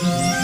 Thank you.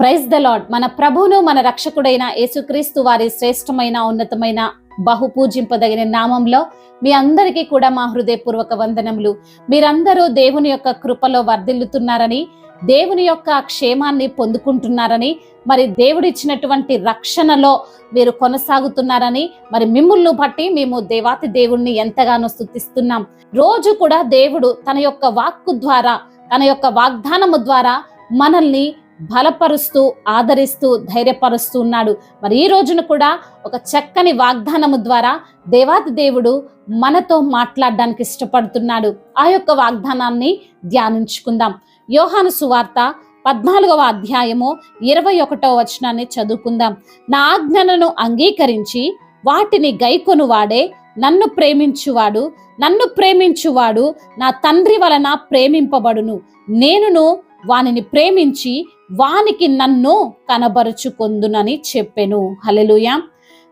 Praise the Lord మన ప్రభువును మన రక్షకుడైన యేసుక్రీస్తు వారి శ్రేష్టమైన ఉన్నతమైన బహు పూజింపదగిన నామంలో మీ అందరికీ కూడా మా హృదయపూర్వక వందనములు. మీరందరూ దేవుని యొక్క కృపలో వర్ధిల్లుతున్నారని దేవుని యొక్క క్షేమాన్ని పొందుకుంటున్నారని మరి దేవుడిచ్చినటువంటి రక్షణలో మీరు కొనసాగుతున్నారని మరి మిమ్ములను బట్టి మేము దేవాతి దేవుణ్ణి ఎంతగానో స్థుతిస్తున్నాం రోజు కూడా దేవుడు తన యొక్క వాక్కు ద్వారా తన యొక్క వాగ్దానము ద్వారా మనల్ని బలపరుస్తూ ఆదరిస్తూ ధైర్యపరుస్తూ ఉన్నాడు. మరి ఈ రోజున కూడా ఒక చక్కని వాగ్దానము ద్వారా దేవాతి దేవుడు మనతో మాట్లాడడానికి ఇష్టపడుతున్నాడు. ఆ యొక్క వాగ్దానాన్ని ధ్యానించుకుందాం. యోహాను సువార్త పద్నాలుగవ అధ్యాయము ఇరవై ఒకటవ వచనాన్ని చదువుకుందాం. నా ఆజ్ఞలను అంగీకరించి వాటిని గైకొను వాడే నన్ను ప్రేమించువాడు నన్ను ప్రేమించువాడు నా తండ్రి వలన ప్రేమింపబడును. నేనును వానిని ప్రేమించి వానికి నన్ను కనబరుచుకొందునని చెప్పెను. హలెలుయ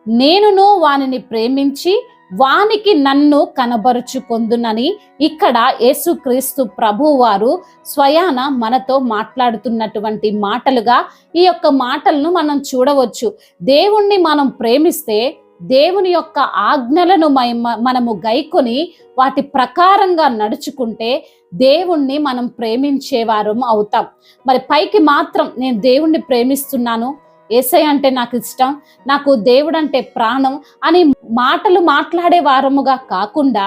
నేనును వానిని ప్రేమించి వానికి నన్ను కనబరుచుకొందునని ఇక్కడ యేసుక్రీస్తు ప్రభువారు స్వయాన మనతో మాట్లాడుతున్నటువంటి మాటలుగా ఈ యొక్క మాటలను మనం చూడవచ్చు. దేవుణ్ణి మనం ప్రేమిస్తే దేవుని యొక్క ఆజ్ఞలను మై- మనము గైకొని వాటి ప్రకారంగా నడుచుకుంటే దేవుణ్ణి మనం ప్రేమించేవారం అవుతాం. మరి పైకి మాత్రం నేను దేవుణ్ణి ప్రేమిస్తున్నాను ఏసై అంటే నాకు ఇష్టం నాకు దేవుడు అంటే ప్రాణం అని మాటలు మాట్లాడే వారముగా కాకుండా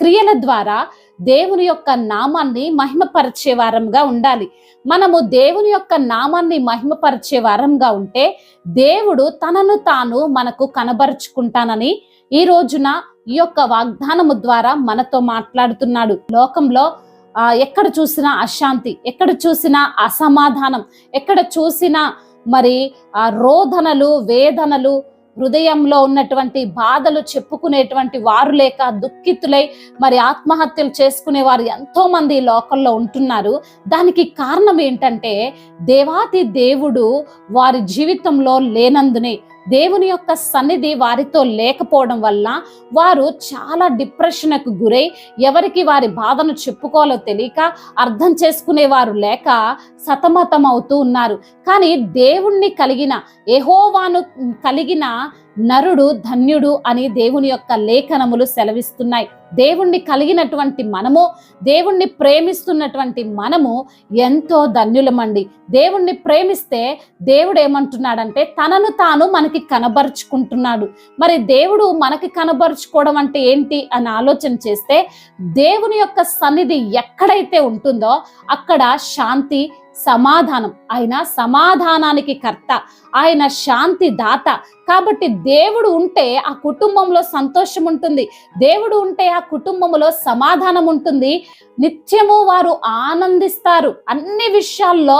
క్రియల ద్వారా దేవుని యొక్క నామాన్ని మహిమపరిచే వారంగా ఉండాలి. మనము దేవుని యొక్క నామాన్ని మహిమపరిచే వారంగా ఉంటే దేవుడు తనను తాను మనకు కనబరుచుకుంటానని ఈ రోజున ఈ యొక్క వాగ్దానము ద్వారా మనతో మాట్లాడుతున్నాడు. లోకంలో ఆ, ఎక్కడ చూసినా అశాంతి ఎక్కడ చూసినా అసమాధానం ఎక్కడ చూసినా మరి ఆ రోదనలు వేదనలు హృదయంలో ఉన్నటువంటి బాధలు చెప్పుకునేటువంటి వారు లేక దుఃఖితులై మరి ఆత్మహత్యలు చేసుకునే వారు ఎంతో మంది లోకల్లో ఉంటున్నారు. దానికి కారణం ఏంటంటే దేవాతి దేవుడు వారి జీవితంలో లేనందునే దేవుని యొక్క సన్నిధి వారితో లేకపోవడం వల్ల వారు చాలా డిప్రెషన్కు గురై ఎవరికి వారి బాధను చెప్పుకోవాలో తెలియక అర్థం చేసుకునేవారు లేక సతమతం అవుతూ ఉన్నారు. కానీ దేవుణ్ణి కలిగిన ఎహోవాను కలిగిన నరుడు ధన్యుడు అని దేవుని యొక్క లేఖనములు సెలవిస్తున్నాయి. దేవుణ్ణి కలిగినటువంటి మనము దేవుణ్ణి ప్రేమిస్తున్నటువంటి మనము ఎంతో ధన్యులమండి. దేవుణ్ణి ప్రేమిస్తే దేవుడు ఏమంటున్నాడంటే తనను తాను మనకి కనబరుచుకుంటున్నాడు. మరి దేవుడు మనకి కనబరుచుకోవడం అంటే ఏంటి అని ఆలోచన చేస్తే దేవుని యొక్క సన్నిధి ఎక్కడైతే ఉంటుందో అక్కడ శాంతి సమాధానం. ఆయన సమాధానానికి కర్త. ఆయన శాంతి దాత. కాబట్టి దేవుడు ఉంటే ఆ కుటుంబంలో సంతోషం ఉంటుంది. దేవుడు ఉంటే ఆ కుటుంబంలో సమాధానం ఉంటుంది. నిత్యము వారు ఆనందిస్తారు. అన్ని విషయాల్లో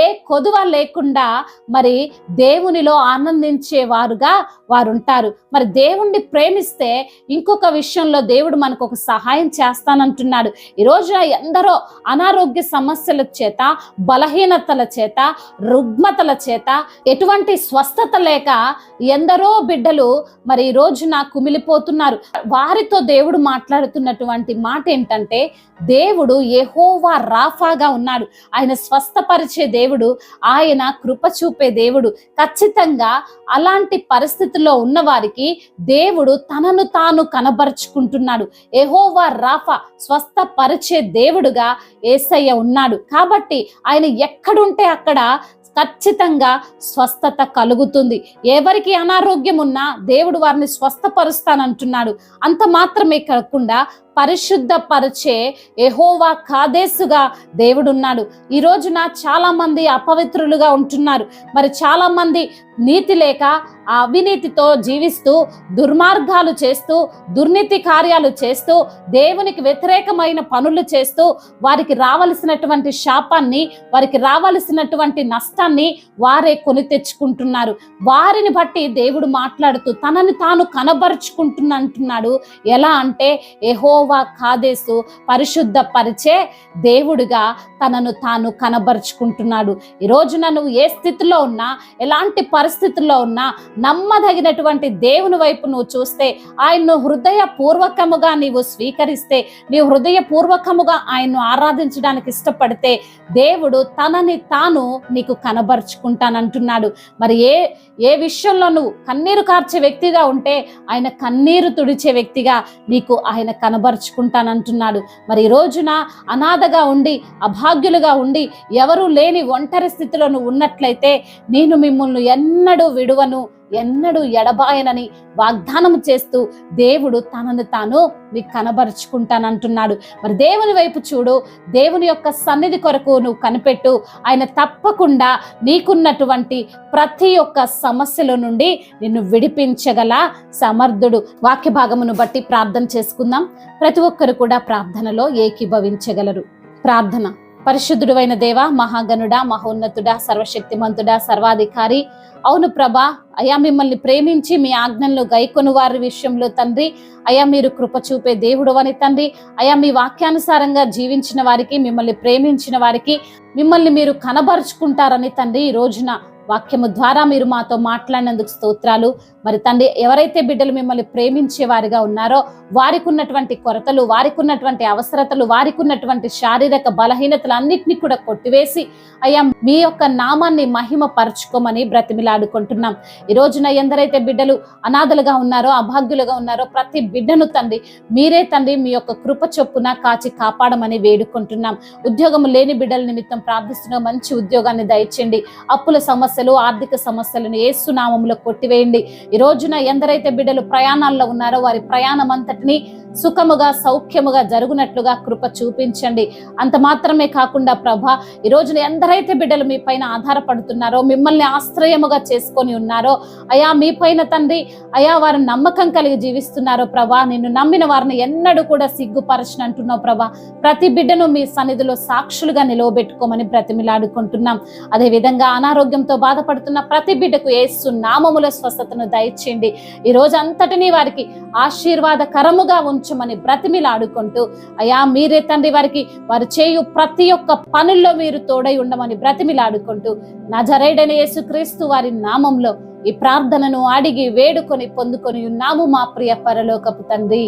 ఏ కొదువ లేకుండా మరి దేవునిలో ఆనందించేవారుగా వారు ఉంటారు మరి దేవుణ్ణి ప్రేమిస్తే ఇంకొక విషయంలో దేవుడు మనకు ఒక సహాయం చేస్తానంటున్నాడు. ఈరోజు ఎందరో అనారోగ్య సమస్యల చేత బలహీనతల చేత రుగ్మతల చేత ఎటువంటి స్వస్థత లేక ఎందరో బిడ్డలు మరి ఈ రోజున కుమిలిపోతున్నారు వారితో దేవుడు మాట్లాడుతున్నటువంటి మాట ఏంటంటే దేవుడు ఎహోవా రాఫాగా ఉన్నాడు. ఆయన స్వస్థపరిచే దేవుడు ఆయన కృప చూపే దేవుడు. ఖచ్చితంగా అలాంటి పరిస్థితుల్లో ఉన్నవారికి దేవుడు తనను తాను కనబరుచుకుంటున్నాడు. ఎహోవా రాఫా స్వస్థపరిచే దేవుడుగా ఏసయ్య ఉన్నాడు. కాబట్టి ఆయన ఎక్కడుంటే అక్కడ ఖచ్చితంగా స్వస్థత కలుగుతుంది. ఎవరికి అనారోగ్యం ఉన్నా దేవుడు వారిని స్వస్థపరుస్తానంటున్నాడు. అంత మాత్రమే కాకుండా పరిశుద్ధపరిచే ఎహోవా కాదేశుగా దేవుడున్నాడు. ఈ రోజున చాలా మంది అపవిత్రులుగా ఉంటున్నారు. మరి చాలా మంది నీతి లేక ఆ అవినీతితో జీవిస్తూ దుర్మార్గాలు చేస్తూ దుర్నీతి కార్యాలు చేస్తూ దేవునికి వ్యతిరేకమైన పనులు చేస్తూ వారికి రావలసినటువంటి శాపాన్ని వారికి రావలసినటువంటి నష్టాన్ని వారే కొని తెచ్చుకుంటున్నారు. వారిని బట్టి దేవుడు మాట్లాడుతూ తనని తాను కనబరుచుకుంటున్నంటున్నాడు. ఎలా అంటే ఎహో యహోవా కాదేసు పరిశుద్ధ పరిచే దేవుడిగా తనను తాను కనబరుచుకుంటున్నాడు. ఈ రోజున నువ్వు ఏ స్థితిలో ఉన్నా ఎలాంటి పరిస్థితుల్లో ఉన్నా నమ్మదగినటువంటి దేవుని వైపు నువ్వు చూస్తే ఆయన్ను హృదయపూర్వకముగా నీవు స్వీకరిస్తే నీవు హృదయపూర్వకముగా ఆయన్ను ఆరాధించడానికి ఇష్టపడితే దేవుడు తనని తాను నీకు కనబరుచుకుంటానంటున్నాడు. మరి ఏ ఏ విషయంలో నువ్వు కన్నీరు కార్చే వ్యక్తిగా ఉంటే ఆయన కన్నీరు తుడిచే వ్యక్తిగా నీకు ఆయన కనబరుచుకుంటానంటున్నాడు మరి ఈ రోజున అనాథగా ఉండి అభాగ్యులుగా ఉండి ఎవరూ లేని ఒంటరి స్థితిలో నువ్వు ఉన్నట్లయితే నేను మిమ్మల్ని ఎన్నడూ విడువను ఎన్నడూ ఎడబాయనని వాగ్దానం చేస్తూ దేవుడు తనను తాను మీకు కనబరుచుకుంటానంటున్నాడు. మరి దేవుని వైపు చూడు దేవుని యొక్క సన్నిధి కొరకు నువ్వు కనిపెట్టు. ఆయన తప్పకుండా నీకున్నటువంటి ప్రతి ఒక్క సమస్యల నుండి నిన్ను విడిపించగల సమర్థుడు. వాక్య భాగమును బట్టి ప్రార్థన చేసుకుందాం. ప్రతి ఒక్కరు కూడా ప్రార్థనలో ఏకీభవించగలరు. ప్రార్థన. పరిశుద్ధుడు అయిన దేవ మహాగణుడా మహోన్నతుడా సర్వశక్తిమంతుడా సర్వాధికారి. అవును ప్రభా అయా మిమ్మల్ని ప్రేమించి మీ ఆజ్ఞల్లో గైకొని వారి విషయంలో తండ్రి అయా మీరు కృప చూపే దేవుడు అని తండ్రి అయా మీ వాక్యానుసారంగా జీవించిన వారికి మిమ్మల్ని ప్రేమించిన వారికి మిమ్మల్ని మీరు కనబరుచుకుంటారని తండ్రి ఈ రోజున వాక్యము ద్వారా మీరు మాతో మాట్లాడినందుకు స్తోత్రాలు. మరి తండ్రి ఎవరైతే బిడ్డలు మిమ్మల్ని ప్రేమించే వారిగా ఉన్నారో వారికి ఉన్నటువంటి కొరతలు వారికి ఉన్నటువంటి అవసరతలు వారికి ఉన్నటువంటి శారీరక బలహీనతలు అన్నింటినీ కూడా కొట్టివేసి అయ్యా మీ యొక్క నామాన్ని మహిమ పరచుకోమని బ్రతిమిలాడుకుంటున్నాం. ఈ రోజున ఎందరైతే బిడ్డలు అనాథలుగా ఉన్నారో అభాగ్యులుగా ఉన్నారో ప్రతి బిడ్డను తండ్రి మీరే తండ్రి మీ యొక్క కృప చొప్పున కాచి కాపాడమని వేడుకుంటున్నాం. ఉద్యోగం లేని బిడ్డల నిమిత్తం ప్రార్థిస్తున్న. మంచి ఉద్యోగాన్ని దయచేయండి. అప్పుల సమస్య సమస్యలు ఆర్థిక సమస్యలను ఏసునామంలో కొట్టివేయండి. ఈ రోజున ఎందరైతే బిడ్డలు ప్రయాణాల్లో ఉన్నారో వారి ప్రయాణం అంతటిని సుఖముగా సౌఖ్యముగా జరుగునట్లుగా కృప చూపించండి. అంత మాత్రమే కాకుండా ప్రభ ఈ రోజున ఎందరైతే బిడ్డలు మీ పైన ఆధారపడుతున్నారో మిమ్మల్ని ఆశ్రయముగా చేసుకొని ఉన్నారో అయా మీ పైన తండ్రి అయా వారు నమ్మకం కలిగి జీవిస్తున్నారో ప్రభా నిన్ను నమ్మిన వారిని ఎన్నడూ కూడా సిగ్గుపరచను అంటున్నావు ప్రభా. ప్రతి బిడ్డను మీ సన్నిధిలో సాక్షులుగా నిలవబెట్టుకోమని బ్రతిమిలాడుకుంటున్నాం. అదే విధంగా అనారోగ్యంతో బాధపడుతున్న ప్రతి బిడ్డకు ఏసు నామముల స్వస్థతను దయచేయండి. ఈ రోజు అంతటినీ వారికి ఆశీర్వాదకరముగా ఉంచమని బ్రతిమిలాడుకుంటూ అయా మీరే తండ్రి వారికి వారు చేయు ప్రతి ఒక్క పనుల్లో మీరు తోడై ఉండమని బ్రతిమిలాడుకుంటూ నజరేడైన యేసుక్రీస్తు వారి నామంలో ఈ ప్రార్థనను అడిగి వేడుకొని పొందుకొని ఉన్నాము మా ప్రియ పరలోకపు తండ్రి.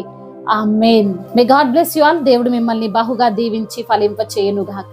Amen may God bless you all దేవుడు మిమ్మల్ని బహుగా దీవించి ఫలింప చేయనుగాక